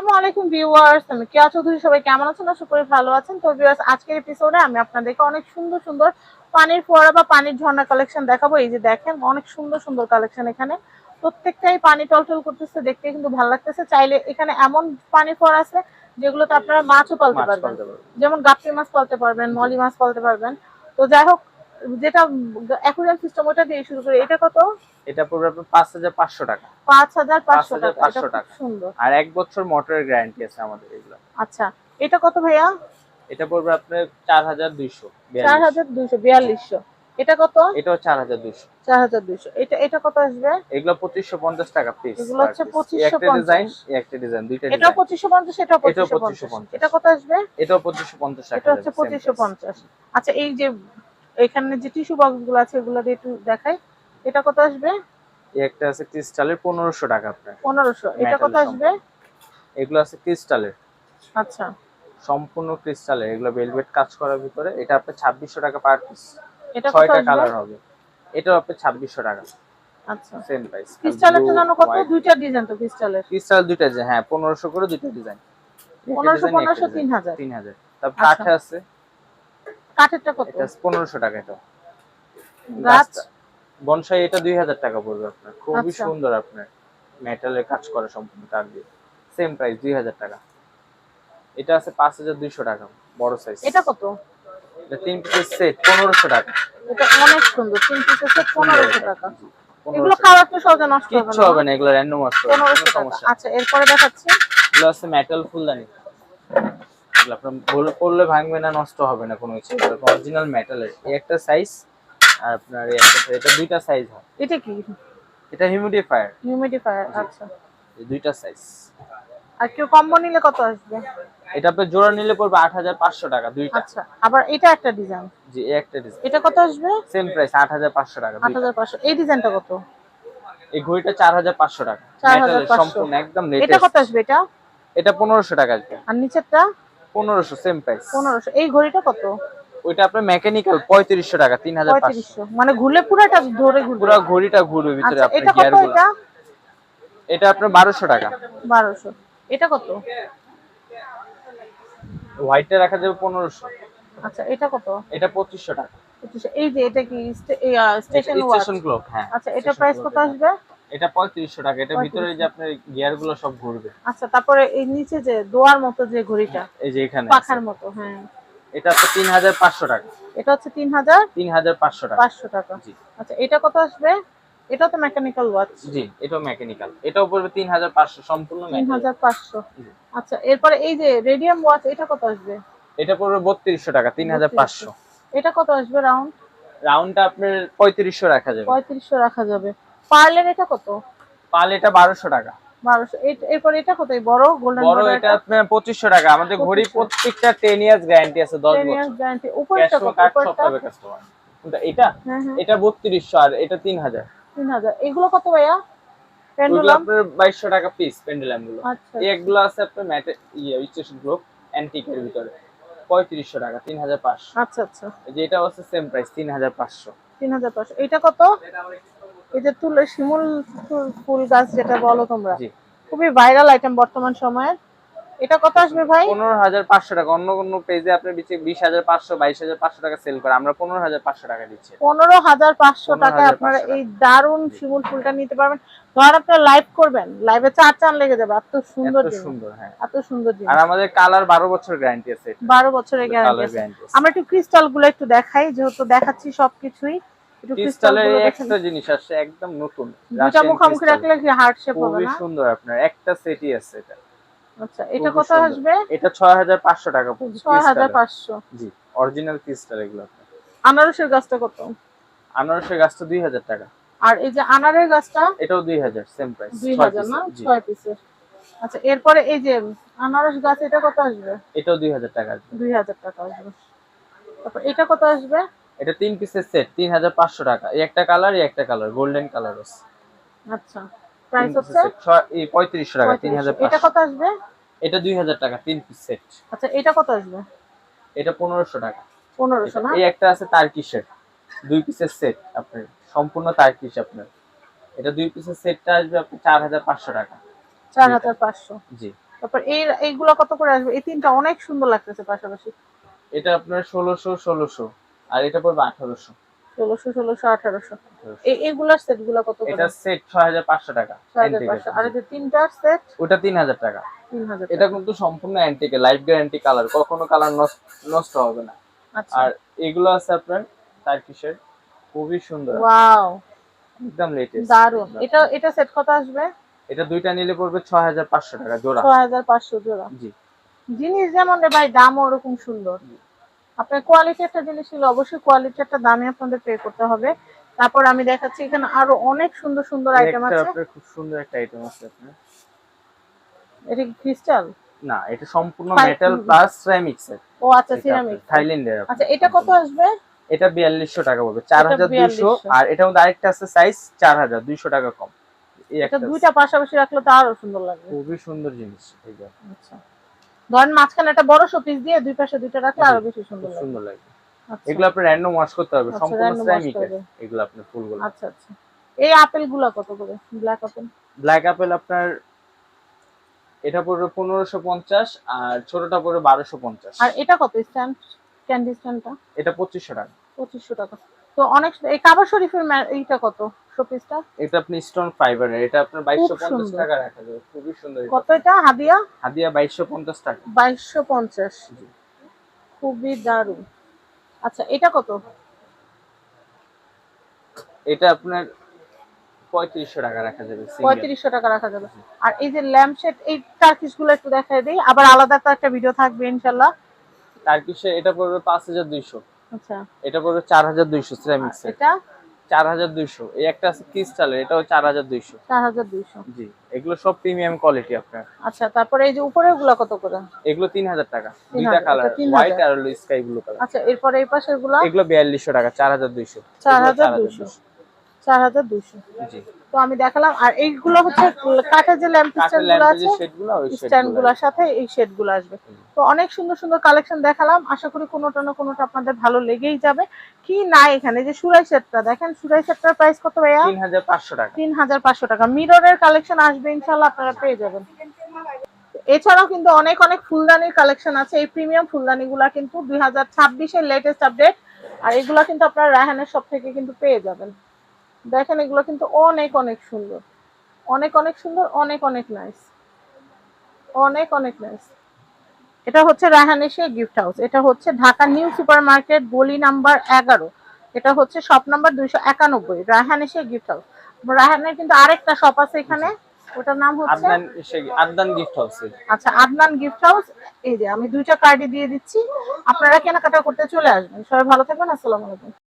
আসসালামু আলাইকুম ভিউয়ার্স আমি কেয়া চৌধুরী সবাই কেমন আছেন? আশা করি ভালো আছেন। তো ভিউয়ার্স আজকের এপিসোডে আমি আপনাদেরকে অনেক সুন্দর সুন্দর পানির ফোয়ারা বা পানির ঝর্ণা কালেকশন দেখাবো। এই যে দেখেন অনেক সুন্দর সুন্দর কালেকশন এখানে। প্রত্যেকটাই পানি টলটল করতেছে দেখতে কিন্তু ভালো লাগতেছে। চাইলে এখানে এমন পানির ফোয়ারা আছে যেগুলোতে আপনারা মাছও পালতে পারবেন। যেমন গাপ্পি মাছ পালতে পারবেন মলি মাছ পালতে পারবেন। তো যাই হোক যেটা অ্যাকুরিয়াম সিস্টেম ওটা দিয়ে শুরু করে। এটা কত? এটা পড়বে আপনার পাঁচ হাজার পাঁচশো টাকা। পাঁচ হাজার পাঁচশো টাকা এটা 5,500 খুব টাকা। সুন্দর আর এক বছর মোটরের গ্যারান্টি আছে আমাদের এগুলো। আচ্ছা এটা কত ভাইয়া? এটা পড়বে আপনার চার হাজার দুইশো চার হাজার দুইশো বিয়াল্লিশশো। এটা কত? এটাও চার হাজার দুইশো। চার হাজার দুইশো। এটা এটা কত আসবে? এগুলো পঁচিশশো পঞ্চাশ টাকা পিস এগুলো হচ্ছে 2550 একটা ডিজাইন একটা ডিজাইন দুইটা এটা পঁচিশশো পঞ্চাশ এটা পঁচিশশো 2550 পঞ্চাশ। এটা কত আসবে? এটাও পঁচিশশো পঞ্চাশ টাকা এটা হচ্ছে পঁচিশশো পঞ্চাশ। আচ্ছা এই যে এখানে যে টিস্যু বক্সগুলো আছে এগুলো দিয়ে একটু দেখাই। এটা কত আসবে? একটা আছে ক্রিস্টালের পনেরোশো টাকা আপনার। পনেরোশো। এটা কত আসবে? এগুলো আছে ক্রিস্টালের। আচ্ছা। সম্পূর্ণ ক্রিস্টালের। এগুলো ভেলভেট কাজ করার ভিতরে। এটা আপনার ছাব্বিশশো টাকা পার পিস এটা কত ছয়টা কালার হবে। এটাও আপনার ছাব্বিশশো টাকা। আচ্ছা। সেম প্রাইস ক্রিস্টালের তো জানো কত? দুইটা ডিজাইন তো ক্রিস্টালের। ক্রিস্টাল দুইটা যে হ্যাঁ পনেরোশো করে দুইটা ডিজাইন পনেরোশো পনেরোশো তিন হাজার তিন হাজার তারপর আচ্ছা। কাঠে আছে। কাঠেরটা কত? এটা পনেরোশো টাকা এটা গাছ? বনসাই এটা দুই হাজার টাকা পড়বে আপনার। খুবই আচ্ছা। সুন্দর আপনার মেটালের কাজ করা সম্পূর্ণ কাঠ দিয়ে। সেম প্রাইস দুই হাজার টাকা। এটা আছে পাঁচ হাজার দুইশো টাকা বড় সাইজ এটা কত? এটা তিন পিসের সেট টাকা। এটা অনেক সুন্দর তিন পিসের পনেরোশো টাকা। এগুলো খাওয়ার তো সহজে নষ্ট হবে না। হবে না এগুলো র্যান্ডম আসবে পনেরোশো টাকা। আচ্ছা এরপরে দেখাচ্ছি। এগুলো আছে মেটাল ফুলদানি। এগুলো আপনার ভুল- পড়লে ভাঙবে না নষ্ট হবে না কোনো কিছু। অরিজিনাল মেটালের এই একটা সাইজ আপনার এটা দুইটা সাইজ হয়। এটা কি? এটা হিউমিডিফায়ার হিউমিডিফায়ার আচ্ছা। এই দুইটা সাইজ আর কেউ কম্বো নিলে কত আসবে? এটা আপনার জোড়া নিলে পড়বে আট হাজার পাঁচশো টাকা দুইটা। আচ্ছা আবার এটা একটা ডিজাইন জি একটা ডিজাইন এটা কত আসবে? সেম প্রাইস আট হাজার পাঁচশো টাকা আট দুইটা। হাজার পাঁচশো। এই ডিজাইনটা কত? এই ঘড়িটা চার হাজার পাঁচশো টাকা। 4,500 মেটালের সম্পূর্ণ একদম এটা কত আসবে এটা? এটা পনেরোশো টাকা আসবে আর নিচেরটা? পনেরোশো সেম প্রাইস পনেরোশো। এই ঘড়িটা কত? ওইটা আপনার মেকানিক্যাল পঁয়ত্রিশশো টাকা তিন হাজার পাঁচশো। পঁয়ত্রিশশো। মানে ঘুরলে পুরাটা ধরে ঘুরবে? পুরো ঘড়িটা ঘুরবে ভিতরে আচ্ছা আপনার এটা কত গিয়ার এটা? এটা আপনার বারোশো টাকা। বারোশো। এটা কত? হোয়াইটটা রাখা যাবে পনেরোশো। আচ্ছা এটা কত? এটা পঁচিশশো টাকা। পঁচিশশো। এই যে এটা কি স্টেশন ওয়াচ স্টেশন ক্লক হ্যাঁ। আচ্ছা এটা প্রাইস কত আসবে? এটা পঁয়ত্রিশশো টাকা। এটা ভিতরে যে আপনার গিয়ারগুলো সব ঘুরবে। আচ্ছা তারপরে এই নিচে যে দোয়ার মতো যে ঘড়িটা এই যে এখানে পাখার মতো হ্যাঁ। এটা আপনার তিন হাজার পাঁচশো টাকা। এটা হচ্ছে তিন হাজার তিন হাজার পাঁচশো টাকা। পাঁচশো টাকা। জি। আচ্ছা এটা কত আসবে? এটা তো মেকানিক্যাল ওয়াচ জি এটাও মেকানিক্যাল এটাও পড়বে তিন হাজার পাঁচশো সম্পূর্ণ তিন mechanical। হাজার পাঁচশো। জি। আচ্ছা এরপরে এই যে রেডিয়াম ওয়াচ এটা কত আসবে? এটা পড়বে বত্রিশশো টাকা তিন হাজার পাঁচশো এটা কত আসবে রাউন্ড রাউন্ডটা আপনার পঁয়ত্রিশশো রাখা যাবে। পঁয়ত্রিশশো রাখা যাবে। পার্লের এটা কত? পাল এটা বারোশো টাকা। বারোশো এরপর এটা কত? বড় গোল্ডেন বড় এটা আপনার পঁচিশশো টাকা। আমাদের ঘড়ি প্রত্যেকটা টেন ইয়ার্স গ্যারান্টি আছে দশ বছর। গ্যারান্টি উপরটা কত? উপরটা কাস্টমার কিন্তু এটা? হ্যাঁ হ্যাঁ। এটা বত্রিশশো আর এটা এগুলো কত ভাইয়া? পেন্ডুলাম আপনার বাইশশো টাকা পিস পেন্ডেলামগুলো। আচ্ছা। আছে আপনার ম্যাটে ইয়ে স্টেশন গ্রুপ অ্যান্টিকের ভিতরে। পঁয়ত্রিশশো টাকা তিন হাজার পাঁচশো। আচ্ছা আচ্ছা। যে এটা সেম প্রাইস তিন হাজার পাঁচশো। তিন হাজার পাঁচশো। এটা কত? এই যে তুলে শিমুল ফুল- গাছ যেটা বলো তোমরা খুবই ভাইরাল আইটেম বর্তমান এটা কত আসবে ভাই? পনেরো হাজার পাঁচশো টাকা। অন্য কোনো পেজে বিচে পাঁচশো টাকা সেল করে। আমরা পনেরো হাজার পাঁচশো টাকা দিচ্ছি। পনেরো হাজার পাঁচশো 15,500 টাকায় আপনারা এই দারুণ শিমুল ফুলটা নিতে পারবেন। ধর আপনারা লাইভ করবেন। লাইভে চার চান লেগে যাবে। এত সুন্দর এত সুন্দর হ্যাঁ। এত সুন্দর আর আমাদের কালার বারো বছর গ্যারান্টি আছে বারো বছরের গ্যারান্টি আছে। আমরা একটু ক্রিস্টালগুলো একটু দেখাই যেহেতু দেখাচ্ছি সবকিছুই। ক্রিস্টালেরগুলো জিনিস আসছে একদম নতুন। দুটা মুখামুখি রাখলে কি হার্ট শেপ হবে খুবই সুন্দর আপনার একটা সেটই আছে এটা। আচ্ছা এটা কত আসবে? এটা ছয় হাজার পাঁচশো টাকা পড়বে ছয় হাজার crystal-এর। পাঁচশো। জি অরিজিনাল ক্রিস্টাল এগুলো আনারসের গাছটা কত? আনারসের গাছটা টাকা। আর এই যে আনারের গাছটা? এটাও দুই হাজার সেম প্রাইস না? পিসের আচ্ছা এরপরে এই যে আনারস গাছ এটা কত আসবে? এটাও দুই হাজার টাকা আসবে। দুই হাজার টাকা আসবে। তারপর এটা কত আসবে? এটা তিন পিসের সেট তিন হাজার পাঁচশো টাকা। এই একটা কালার এই একটা কালার গোল্ডেন কালার আছে আচ্ছা প্রাইস হচ্ছে? piece set, ছয়- এই পঁয়ত্রিশশো টাকা তিন 3500 হাজার এটা কত আসবে? এটা দুই হাজার টাকা তিন পিস সেট আচ্ছা এটা কত আসবে? এটা পনেরোশো টাকা। পনেরোশো না? এই একটা আছে তার্কিশের দুই পিসের সেট আপনার সম্পূর্ণ তার্কিশ আপনার। এটা দুই পিসের সেটটা আসবে আপনি চার হাজার পাঁচশো টাকা। চার হাজার পাঁচশো। জি। তারপর এই এইগুলো কত করে আসবে? এই তিনটা অনেক সুন্দর লাগতেছে পাশাপাশি। এটা আপনার ষোলোশো ষোলোশো। আর এটা পড়বে আঠারোশো। ষোলোশো ষোলোশো আঠারোশো। এই এইগুলার সেটগুলা কত করে? এটা সেট ছয় হাজার পাঁচশো টাকা ছয় হাজার Antique পাঁচশো আছে। আর এই যে তিনটার সেট ওটা তিন হাজার টাকা। তিন হাজার এটা কিন্তু সম্পূর্ণ অ্যান্টিকে লাইফ গ্যারান্টি কালার কখনো কালার নষ্ট হবে না। আচ্ছা। আর এগুলো আছে আপনার টার্কিশের খুবই সুন্দর। ওয়াও একদম লেটেস্ট দারুণ এটা এটা সেট কত আসবে? এটা দুইটা নিলে পড়বে টাকা জোড়া। জোড়া। জি। জিনিস যেমন রে ভাই দামও ওরকম সুন্দর। আপনার কোয়ালিটি একটা জিনিস ছিল অবশ্যই কোয়ালিটি একটা দামে আপনাদের পে করতে হবে। তারপর আমি দেখাচ্ছি এখানে আরও অনেক সুন্দর সুন্দর আইটেম আছে। আপনার খুব সুন্দর একটা আইটেম আছে আপনার। এটা ক্রিস্টাল না এটা সম্পূর্ণ মেটাল প্লাস সিরামিক্স ও আচ্ছা সিরামিক থাইল্যান্ডের আচ্ছা এটা কত আসবে? এটা বিয়াল্লিশশো টাকা পড়বে চার হাজার দুইশো। 4200 আর এটার মধ্যে আরেকটা আছে সাইজ চার হাজার দুইশো টাকা কম। এই এটা একটা দুইটা পাশাপাশি রাখলে তো আরও সুন্দর লাগবে। খুবই সুন্দর জিনিস এই যে, আচ্ছা। ধরেন মাঝখানে একটা বড় শোপিস দিয়ে দুই পাশে দুইটা রাখলে আরও বেশি সুন্দর লাগবে সুন্দর লাগে। আচ্ছা। এগুলো আপনি র্যান্ডম ওয়াশ করতে হবে আচ্ছা, সম্পূর্ণ সিরামিক। এগুলো আপনার ফুলগুলো আচ্ছা আচ্ছা। এই আপেলগুলো কত করে? ব্ল্যাক আপেল ব্ল্যাক আপেল আপনার এটা পড়বে পনেরোশো পঞ্চাশ আর ছোটটা পড়বে বারোশো পঞ্চাশ। আর এটা কত স্ট্যান্ড ক্যান্ডি স্ট্যান্ডটা এটা পঁচিশশো টাকা। পঁচিশশো টাকা। তো অনেক এই কাবা শরীফের এইটা কত? শোপিসটা এটা আপনি স্টোন ফাইবারের এটা আপনার বাইশশো পঞ্চাশ সুন্দর। টাকা রাখা যাবে খুবই সুন্দর কত এটা হাদিয়া? হাদিয়া বাইশশো পঞ্চাশ টাকা। বাইশশো পঞ্চাশ। জি। খুবই দারুণ। আচ্ছা এটা কত? এটা আপনার পঁয়ত্রিশশো টাকা রাখা যাবে single। পঁয়ত্রিশশো টাকা রাখা যাবে। আর এই যে ল্যাম্প শেড এই টার্কিশগুলো একটু দেখাই দিই। আবার আলাদা তো একটা ভিডিও থাকবে ইনশাল্লাহ টার্কিশে এটা পড়বে পাঁচ হাজার দুইশো। আচ্ছা। এটা পড়বে চার হাজার দুইশো সিরামিক্স এটা? চার হাজার দুইশো। এই একটা আছে ক্রিস্টালের এটাও চার হাজার দুইশো। চার হাজার দুইশো। জি এগুলো সব প্রিমিয়াম কোয়ালিটি আপনার। আচ্ছা তারপরে এই যে উপরেরগুলো কত করে? এগুলো তিন হাজার টাকা। 3000 দুইটা কালার হোয়াইট আর স্কাই ব্লু কালার আচ্ছা এরপরে এই পাশেরগুলা এগুলো বিয়াল্লিশশো টাকা চার হাজার দুইশো। চার হাজার দুইশো। চার হাজার দুইশো। জি। তো আমি দেখালাম। আর এইগুলো হচ্ছে কাঠের যে ল্যাম্প স্ট্যান্ডগুলো আছে স্ট্যান্ডগুলোর সাথে এই শেডগুলো আসবে। তো অনেক সুন্দর সুন্দর কালেকশন দেখালাম। আশা করি কোনোটা না কোনোটা আপনাদের ভালো লেগেই যাবে। কি না এখানে? যে সুরাই সেটটা দেখেন সুরাই সেটটার প্রাইস কত ভাইয়া? তিন হাজার পাঁচশো টাকা। তিন হাজার পাঁচশো টাকা। মিররের কালেকশন আসবে ইনশাল্লাহ আপনারা পেয়ে যাবেন। এছাড়াও কিন্তু অনেক অনেক ফুলদানির কালেকশন আছে। এই প্রিমিয়াম ফুলদানি গুলা কিন্তু দুই হাজার ছাব্বিশের লেটেস্ট আপডেট আর এগুলা কিন্তু আপনারা রায়হানের সব থেকে কিন্তু পেয়ে যাবেন। দেখেন এগুলো কিন্তু অনেক অনেক সুন্দর। অনেক অনেক সুন্দর অনেক অনেক নাইস অনেক অনেক নাইস এটা হচ্ছে রায়হান এশিয়া গিফট হাউস এটা হচ্ছে ঢাকা নিউ সুপার মার্কেট গলি নাম্বার এগারো। এটা হচ্ছে শপ নাম্বার দুইশো একানব্বই। রায়হান এশিয়া গিফট হাউস রায়হানের কিন্তু আরেকটা শপ আছে এখানে। ওটার নাম হচ্ছে আদনান গিফট হাউসে আচ্ছা আদনান গিফট হাউস এই যে আমি দুইটা কার্ডই দিয়ে দিচ্ছি। আপনারা কেনাকাটা করতে চলে আসবেন। সবাই ভালো থাকবেন। আসসালামু আলাইকুম।